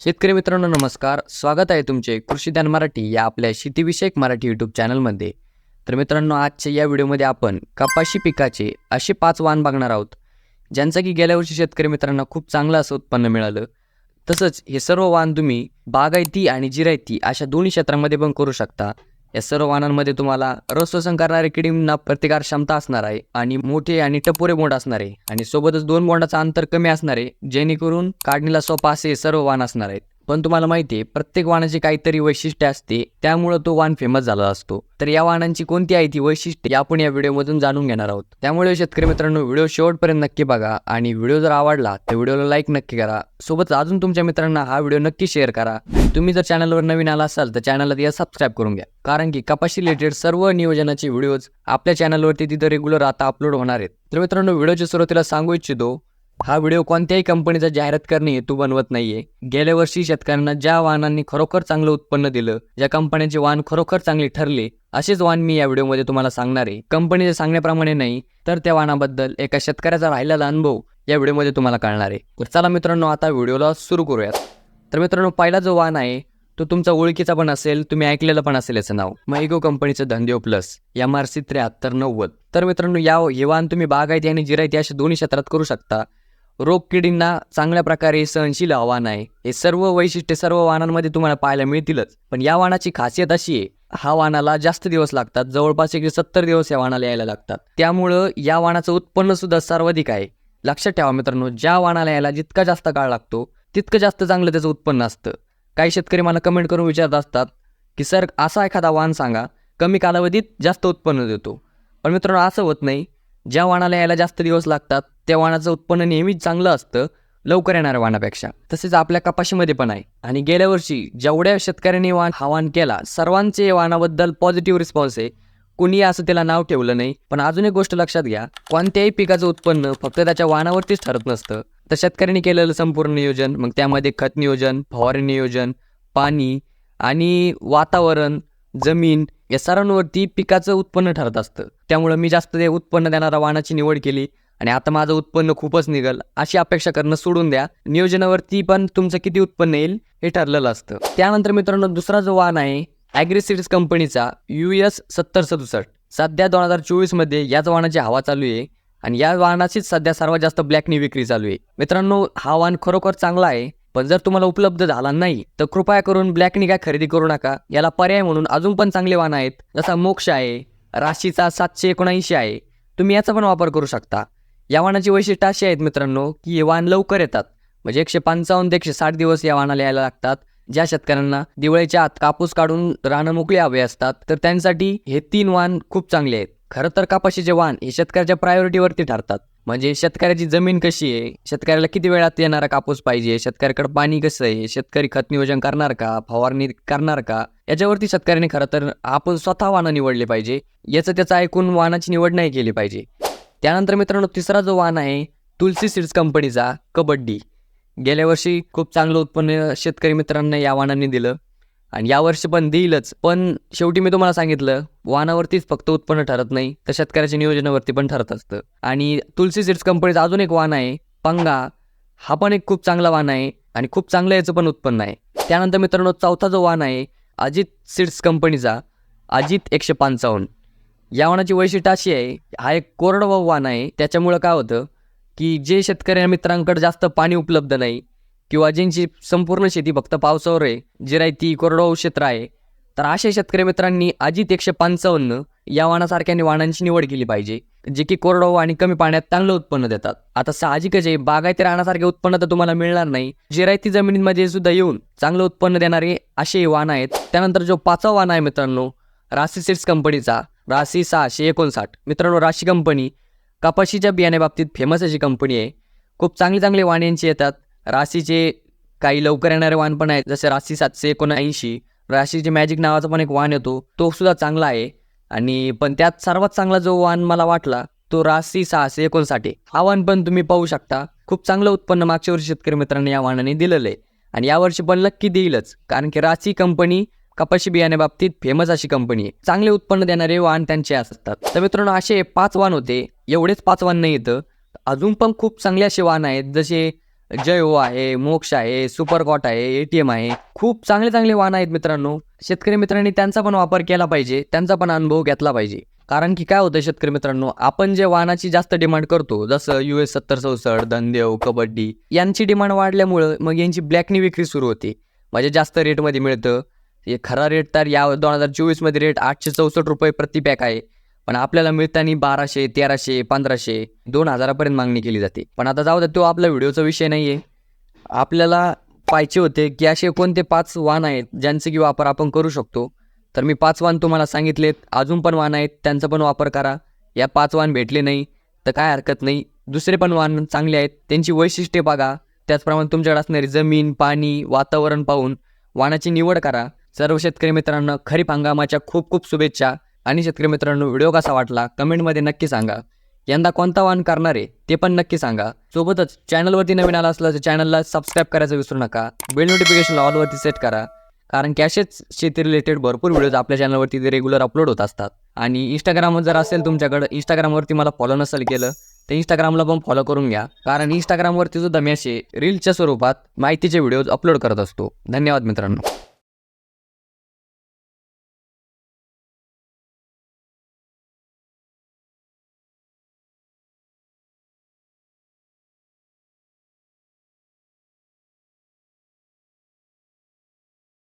शेतकरी मित्रांनो नमस्कार. स्वागत आहे तुमचे कृषी ज्ञान मराठी या आपल्या शेतीविषयक मराठी यूट्यूब चॅनलमध्ये. तर मित्रांनो आजच्या या व्हिडिओमध्ये आपण कपाशी पिकाचे असे पाच वाहन बघणार आहोत ज्यांचं की गेल्या वर्षी शेतकरी मित्रांना खूप चांगलं असं उत्पन्न मिळालं. तसंच हे सर्व वाहन तुम्ही बागायती आणि जिरायती अशा दोन्ही क्षेत्रांमध्ये पण करू शकता. या सर्व वाहनांमध्ये तुम्हाला रसवसन करणाऱ्या किडींना प्रतिकार क्षमता असणार आहे आणि मोठे आणि टपोरे बोंड असणार आहे. आणि सोबतच दोन बोंडाचं अंतर कमी असणार आहे जेणेकरून काढणीला सोपा असे सर्व वाण असणार आहेत. पण तुम्हाला माहिती आहे प्रत्येक वाणाची काहीतरी वैशिष्ट्य असते त्यामुळं तो वाण फेमस झाला असतो. तर या वाणांची कोणती आहे ती वैशिष्ट्ये आपण या व्हिडिओमधून जाणून घेणार आहोत. त्यामुळे शेतकरी मित्रांनो व्हिडिओ शेवटपर्यंत नक्की बघा आणि व्हिडिओ जर आवडला तर व्हिडिओला लाईक नक्की करा. सोबत अजून तुमच्या मित्रांना हा व्हिडिओ नक्की शेअर करा. तुम्ही जर चॅनलवर नवीन आला असाल तर चॅनलला या सबस्क्राईब करून घ्या. कारण की कपाशी रिलेटेड सर्व नियोजनाचे व्हिडिओज आपल्या चॅनलवरती तिथं रेग्युलर आता अपलोड होणार आहेत. तर मित्रांनो व्हिडिओच्या सुरुवातीला सांगू इच्छितो हा व्हिडिओ कोणत्याही कंपनीचा जाहिरात करणे हेतू बनवत नाहीये. गेल्या वर्षी शेतकऱ्यांना ज्या वाहनांनी खरोखर चांगलं उत्पन्न दिलं ज्या कंपन्यांचे वाहन खरोखर चांगले ठरले असेच वाहन मी या व्हिडिओमध्ये तुम्हाला सांगणार आहे. कंपनीच्या सांगण्याप्रमाणे नाही तर त्या वाहनाबद्दल एका शेतकऱ्याचा राहिलेला अनुभव या व्हिडिओमध्ये तुम्हाला कळणार आहे. तर चला मित्रांनो आता व्हिडिओला सुरू करूयात. तर मित्रांनो पहिला जो वाहन आहे तो तुमचा ओळखीचा पण असेल तुम्ही ऐकलेलं पण असेल याचं नाव. मैगो कंपनीचं धंदेव प्लस एम आर सी त्र्याहत्तर नव्वद. तर मित्रांनो या हे वाहन तुम्ही बागायती आणि जिरायती अशा दोन्ही क्षेत्रात करू शकता. रोगकिडींना चांगल्या प्रकारे सहनशील आव्हान आहे हे सर्व वैशिष्ट्ये सर्व वाहनांमध्ये तुम्हाला पाहायला मिळतीलच. पण या वाहनाची खासियत अशी आहे हा वाहनाला जास्त दिवस लागतात. जवळपास एकशे सत्तर दिवस या वाहनाला यायला लागतात. त्यामुळं या वाहनाचं उत्पन्न सुद्धा सर्वाधिक आहे. लक्षात ठेवा मित्रांनो ज्या वाहनाला यायला जितका जास्त काळ लागतो तितकं जास्त चांगलं त्याचं उत्पन्न असतं. काही शेतकरी मला कमेंट करून विचारत असतात की सर असा एखादा वाहन सांगा कमी कालावधीत जास्त उत्पन्न देतो. पण मित्रांनो असं होत नाही. ज्या वाणाला यायला जास्त दिवस लागतात त्या वाणाचं उत्पन्न नेहमीच चांगलं असतं लवकर येणाऱ्या वाणापेक्षा. तसेच आपल्या कपाशीमध्ये पण आहे. आणि गेल्या वर्षी जेवढ्या शेतकऱ्यांनी वाण हवान केला सर्वांचे वाणाबद्दल पॉझिटिव्ह रिस्पॉन्स आहे. कुणी असं त्याला नाव ठेवलं नाही. पण अजून एक गोष्ट लक्षात घ्या. कोणत्याही पिकाचं उत्पन्न फक्त त्याच्या वाणावरतीच ठरत नसतं. तर शेतकऱ्यांनी केलेलं संपूर्ण नियोजन मग त्यामध्ये खत नियोजन फवारणी नियोजन पाणी आणि वातावरण जमीन या सर्वांवरती पिकाचं उत्पन्न ठरत असतं. त्यामुळं मी जास्त ते उत्पन्न देणाऱ्या वाहनाची निवड केली आणि आता माझं उत्पन्न खूपच निघल. अशी अपेक्षा करणं सोडून द्या. नियोजनावरती पण तुमचं किती उत्पन्न येईल हे ठरलेलं असतं. त्यानंतर मित्रांनो दुसरा जो वाहन आहे ॲग्रिसिड्स कंपनीचा यू एस सत्तर सदुसष्ट. सध्या दोन हजार चोवीसमध्ये याच वाहनाची हवा चालू आहे आणि या वाहनाचीच सध्या सर्वात जास्त ब्लॅकनी विक्री चालू आहे. मित्रांनो हा वाहन खरोखर चांगला आहे. पण जर तुम्हाला उपलब्ध झाला नाही तर कृपया करून ब्लॅक निगा खरेदी करू नका. याला पर्याय म्हणून अजून पण चांगले वाहन आहेत जसा मोक्ष आहे राशीचा सातशे एकोणऐंशी आहे. तुम्ही याचा पण वापर करू शकता. या वाहनाची वैशिष्ट्य अशी आहेत मित्रांनो की हे वाहन लवकर येतात. म्हणजे एकशे पंचावन्न ते एकशे साठ दिवस या वाहनाला यायला लागतात. ज्या शेतकऱ्यांना दिवाळीच्या आत कापूस काढून रानं मोकळी हवे असतात तर त्यांसाठी हे तीन वाहन खूप चांगले आहेत. खरं तर कापाशीचे वाहन हे शेतकऱ्याच्या प्रायोरिटीवरती ठरतात. म्हणजे शेतकऱ्याची जमीन कशी आहे? शेतकऱ्याला किती वेळात येणारा कापूस पाहिजे? शेतकऱ्याकडे पाणी कसं आहे? शेतकरी खत नियोजन करणार का? फवारणी करणार का? याच्यावरती शेतकऱ्याने खरं तर आपण स्वतः वाहनं निवडले पाहिजे. याचं त्याचं ऐकून वाहनाची निवड नाही केली पाहिजे. त्यानंतर मित्रांनो तिसरा जो वाहन आहे तुलसी सीड्स कंपनीचा कबड्डी. गेल्या वर्षी खूप चांगलं उत्पन्न शेतकरी मित्रांना या वाहनांनी दिलं. आणि यावर्षी पण देईलच. पण शेवटी मी तुम्हाला सांगितलं वाहनावरतीच फक्त उत्पन्न ठरत नाही तर शेतकऱ्याच्या नियोजनावरती पण ठरत असतं. आणि तुलसी सीड्स कंपनीचं अजून एक वाहन आहे पंगा. हा पण एक खूप चांगला वाहन आहे आणि खूप चांगलं याचं पण उत्पन्न आहे. त्यानंतर मित्रांनो चौथा जो वाहन आहे अजित सीड्स कंपनीचा अजित एकशे पंचावन्न. या वाहनाची वैशिष्ट्य अशी आहे हा एक कोरडवाहू वाहन आहे. त्याच्यामुळं काय होतं की जे शेतकऱ्या मित्रांकडे जास्त पाणी उपलब्ध नाही किंवा ज्यांची संपूर्ण शेती फक्त पावसावर आहे जिरायती कोरडवाहू क्षेत्र आहे तर अशा शेतकरी मित्रांनी अजित एकशे पंचावन्न या वाणासारख्या वाणांची निवड केली पाहिजे जे की कोरडवाहू आणि कमी पाण्यात चांगलं उत्पन्न देतात. आता साहजिकच आहे बागायती राहण्यासारखे उत्पन्न तर तुम्हाला मिळणार नाही जिरायती जमिनीमध्ये सुद्धा येऊन चांगलं उत्पन्न देणारे असे वाण आहेत. त्यानंतर जो पाचवा वाण आहे मित्रांनो राशी सीड्स कंपनीचा राशी सहाशे एकोणसाठ. मित्रांनो राशी कंपनी कपाशीच्या बियाण्याबाबतीत फेमस अशी कंपनी आहे. खूप चांगली चांगली वाण यांची येतात. राशीचे काही लवकर येणारे वाहन पण आहेत. जसे राशी सातशे एकोणऐंशी राशीचे मॅजिक नावाचा पण एक वाहन येतो तो सुद्धा चांगला आहे. आणि पण त्यात सर्वात चांगला जो वाहन मला वाटला तो राशी सहाशे एकोणसाठी हा वाहन पण तुम्ही पाहू शकता. खूप चांगलं उत्पन्न मागच्या वर्षी शेतकरी मित्रांनी या वाहनाने दिलेलं आहे. आणि यावर्षी पण नक्की देईलच कारण की राशी कंपनी कपाशी बियाण्याबाबतीत फेमस अशी कंपनी आहे. चांगले उत्पन्न देणारे वाहन त्यांचे असतात. तर मित्रांनो असे पाच वाहन होते. एवढेच पाच वाहन नाही येतं अजून पण खूप चांगले असे वाहन आहेत. जसे जय हो आहे मोक्ष आहे सुपरकॉट आहे ए आहे एटीएम आहे. खूप चांगले चांगले वाहन आहेत मित्रांनो. शेतकरी मित्रांनी त्यांचा पण वापर केला पाहिजे त्यांचा पण अनुभव घेतला पाहिजे. कारण की काय होतं शेतकरी मित्रांनो आपण जे वाहनाची जास्त डिमांड करतो जसं यू एस सत्तर चौसष्ट धनदेव कबड्डी यांची डिमांड वाढल्यामुळं मग यांची ब्लॅकनी विक्री सुरू होते. म्हणजे जास्त रेटमध्ये मिळतं. हे खरा रेट तर या दोन हजार चोवीसमध्ये रेट आठशे चौसष्ट रुपये प्रति पॅक आहे. पण आपल्याला मिळताना बाराशे तेराशे पंधराशे दोन हजारापर्यंत मागणी केली जाते. पण आता जाऊ द्या तो आपला व्हिडिओचा विषय नाही आहे आपल्याला पाहिजे होते की असे कोणते पाच वाहन आहेत ज्यांचे की वापर आपण करू शकतो. तर मी पाच वाहन तुम्हाला सांगितलेत. अजून पण वाहन आहेत त्यांचा पण वापर करा. या पाच वाहन भेटले नाही तर काय हरकत नाही. दुसरे पण वाहन चांगले आहेत त्यांची वैशिष्ट्ये बघा. त्याचप्रमाणे तुमच्याकडे असणारी जमीन पाणी वातावरण पाहून वाहनाची निवड करा. सर्व शेतकरी मित्रांना खरीप हंगामाच्या खूप खूप शुभेच्छा. आणि शेतकरी मित्रांनो व्हिडिओ कसा वाटला कमेंटमध्ये नक्की सांगा. यंदा कोणता वाहन करणार आहे ते पण नक्की सांगा. सोबतच चॅनलवरती नवीन आला असलं तर चॅनलला सबस्क्राईब करायचं विसरू नका. बेल नोटिफिकेशन ऑलवरती सेट करा. कारण की असेच शेती रिलेटेड भरपूर व्हिडिओज आपल्या चॅनलवरती रेग्युलर अपलोड होत असतात. आणि इंस्टाग्रामवर जर असेल तुमच्याकडं इंस्टाग्रामवरती मला फॉलो नसेल केलं तर इंस्टाग्रामला पण फॉलो करून घ्या. कारण इंस्टाग्रामवरती सुद्धा मी असे रीलच्या स्वरूपात माहितीचे व्हिडिओज अपलोड करत असतो. धन्यवाद मित्रांनो.